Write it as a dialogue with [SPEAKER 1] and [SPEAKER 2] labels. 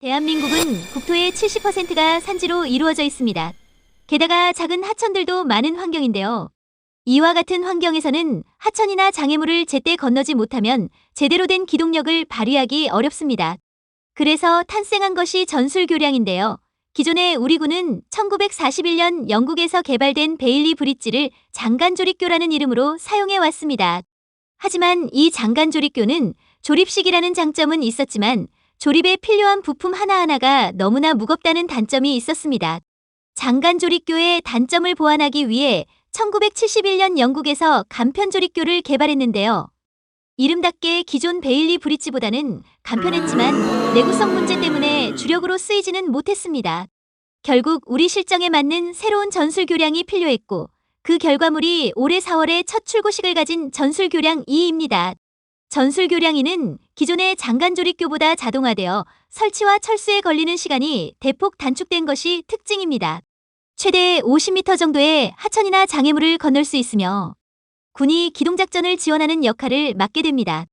[SPEAKER 1] 대한민국은 국토의 70%가 산지로 이루어져 있습니다. 게다가 작은 하천들도 많은 환경인데요. 이와 같은 환경에서는 하천이나 장애물을 제때 건너지 못하면 제대로 된 기동력을 발휘하기 어렵습니다. 그래서 탄생한 것이 전술교량인데요. 기존의 우리 군은 1941년 영국에서 개발된 베일리 브릿지를 장간조립교라는 이름으로 사용해 왔습니다. 하지만 이 장간조립교는 조립식이라는 장점은 있었지만 조립에 필요한 부품 하나하나가 너무나 무겁다는 단점이 있었습니다. 장간조립교의 단점을 보완하기 위해 1971년 영국에서 간편조립교를 개발했는데요. 이름답게 기존 베일리 브릿지보다는 간편했지만 내구성 문제 때문에 주력으로 쓰이지는 못했습니다. 결국 우리 실정에 맞는 새로운 전술 교량이 필요했고 그 결과물이 올해 4월에 첫 출고식을 가진 전술 교량 2입니다. 전술 교량 2는 기존의 장간조립교보다 자동화되어 설치와 철수에 걸리는 시간이 대폭 단축된 것이 특징입니다. 최대 50m 정도의 하천이나 장애물을 건널 수 있으며 군이 기동작전을 지원하는 역할을 맡게 됩니다.